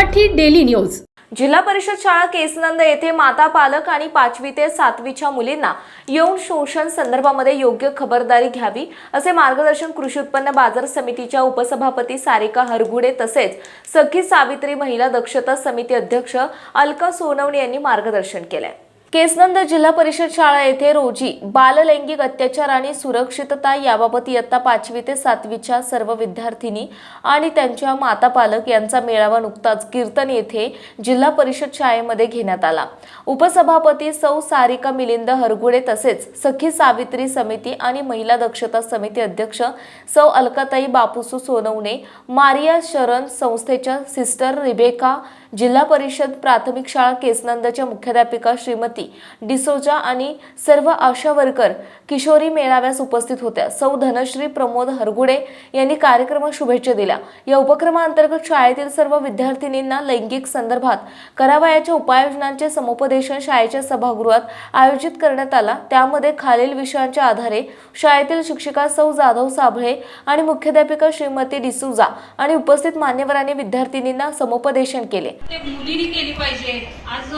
Marathi daily news. जिल्हा परिषद शाळा केसनंद येथे माता पालक आणि पाचवी ते सातवीच्या मुलींना यौन शोषण संदर्भामध्ये योग्य खबरदारी घ्यावी असे मार्गदर्शन कृषी उत्पन्न बाजार समितीच्या उपसभापती सारिका हरगुडे तसेच सखी सावित्री महिला दक्षता समिती अध्यक्ष अलका सोनवणे यांनी मार्गदर्शन केलंय केसनंद जिल्हा परिषद शाळा येथे रोजी बाललैंगिक अत्याचार आणि सुरक्षितता याबाबत इयत्ता पाचवी ते सातवीच्या सर्व विद्यार्थिनी आणि त्यांच्या माता पालक यांचा मेळावा नुकताच कीर्तन येथे जिल्हा परिषद शाळेमध्ये घेण्यात आला. उपसभापती सौ सारिका मिलिंद हरगुडे तसेच सखी सावित्री समिती आणि महिला दक्षता समिती अध्यक्ष सौ अलकाताई बापूसू सोनवणे मारिया शरण संस्थेच्या सिस्टर रिबेका जिल्हा परिषद प्राथमिक शाळा केसनंदच्या मुख्याध्यापिका श्रीमती डिसोजा आणि सर्व आशा वर्कर किशोरी मेळाव्यास उपस्थित होत्या. सौ धनश्री प्रमोद हरगुडे यांनी कार्यक्रमात शुभेच्छा दिल्या. या उपक्रमाअंतर्गत शाळेतील सर्व विद्यार्थिनींना लैंगिक संदर्भात करावयाच्या उपाययोजनांचे समुपदेशन शाळेच्या सभागृहात आयोजित करण्यात आला. त्यामध्ये खालील विषयांच्या आधारे शाळेतील शिक्षिका सौ जाधव साबळे आणि मुख्याध्यापिका श्रीमती डिसूजा आणि उपस्थित मान्यवरांनी विद्यार्थिनींना समुपदेशन केले. ते मुलींनी केली पाहिजे. आज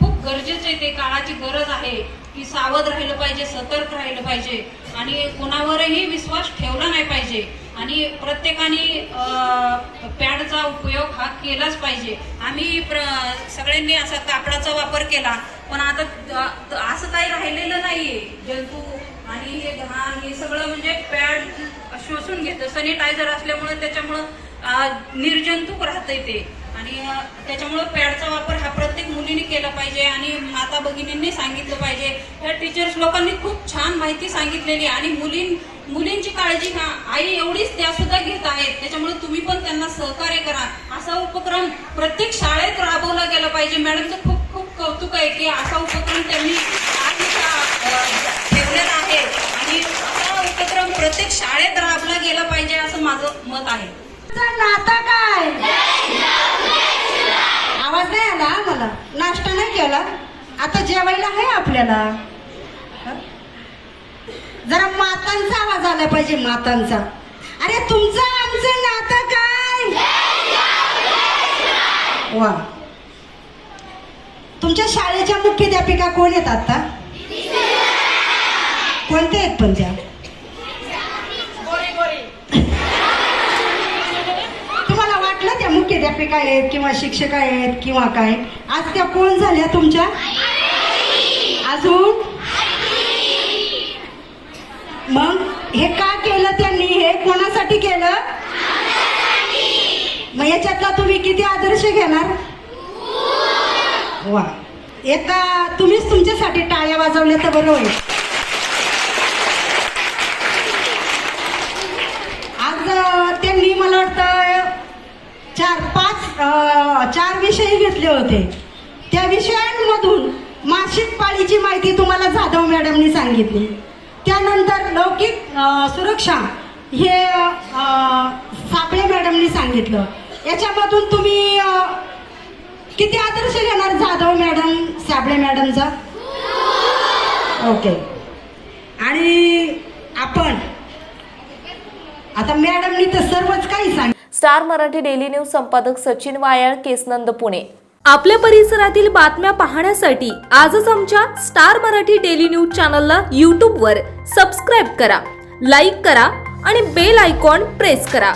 खूप गरजेचं आहे ते काळाची गरज आहे की सावध राहिलं पाहिजे सतर्क राहिलं पाहिजे आणि कोणावरही विश्वास ठेवला नाही पाहिजे. आणि प्रत्येकाने पॅडचा उपयोग हा केलाच पाहिजे. आम्ही प्र सगळ्यांनी असा कापडाचा वापर केला पण आता असं काही राहिलेलं नाहीये. जंतू आणि हे घाण हे सगळं म्हणजे पॅड शोषून घेतं. सॅनिटायझर असल्यामुळे त्याच्यामुळं निर्जंतुक राहतंय ते. आणि त्याच्यामुळं पॅडचा वापर हा प्रत्येक मुलीने केला पाहिजे आणि माता भगिनींनी सांगितलं पाहिजे. या टीचर्स लोकांनी खूप छान माहिती सांगितलेली आहे आणि मुलीं मुलींची काळजी हा आई एवढीच त्या सुद्धा घेत आहेत. त्याच्यामुळे तुम्ही पण त्यांना सहकार्य करा. असा उपक्रम प्रत्येक शाळेत राबवला गेला पाहिजे. मॅडमचं खूप खूप कौतुक आहे की असा उपक्रम त्यांनी ठेवलेला आहे. आणि असा उपक्रम प्रत्येक शाळेत राबवला गेला पाहिजे असं माझं मत आहे. नातं काय? झाला नाश्ता नाही केला. आता जेवायला आहे आपल्याला. जरा मातांचा आवाज आला पाहिजे मातांचा. अरे तुमचं आमचं नातं काय? वा. तुमच्या शाळेच्या मुख्याध्यापिका कोण आहेत आता? कोणत्या आहेत पण त्या तुम्हाला वाटलं अध्यापिका आहेत किंवा शिक्षिका आहेत किंवा काय? आज त्या कोण झाल्या तुमच्या? अजून? मग हे का केलं त्यांनी? हे कोणासाठी केलं? मग याच्यातला तुम्ही किती आदर्श घेणार? वा. एका तुम्हीच तुमच्यासाठी टाळ्या वाजवल्या तर बरं होईल. आज त्यांनी मला वाटतं चार पाच चार विषय घेतले होते. त्या विषयांमधून मासिक पाळीची माहिती तुम्हाला जाधव मॅडमनी सांगितली. त्यानंतर लौकिक सुरक्षा हे सापळे मॅडमनी सांगितलं. याच्यामधून तुम्ही किती आदर्श घेणार जाधव मॅडम साबळे मॅडमचा? ओके. आणि आपण आता मॅडमनी तर सर्वच काही सांगितलं. स्टार मराठी डेली न्यूज संपादक सचिन वायाळ केसनंद पुणे. आपल्या परिसरातील बातम्या पाहण्यासाठी आजच आमच्या स्टार मराठी डेली न्यूज चॅनलला यूट्यूबवर सबस्क्राईब करा लाईक करा आणि बेल आयकॉन प्रेस करा.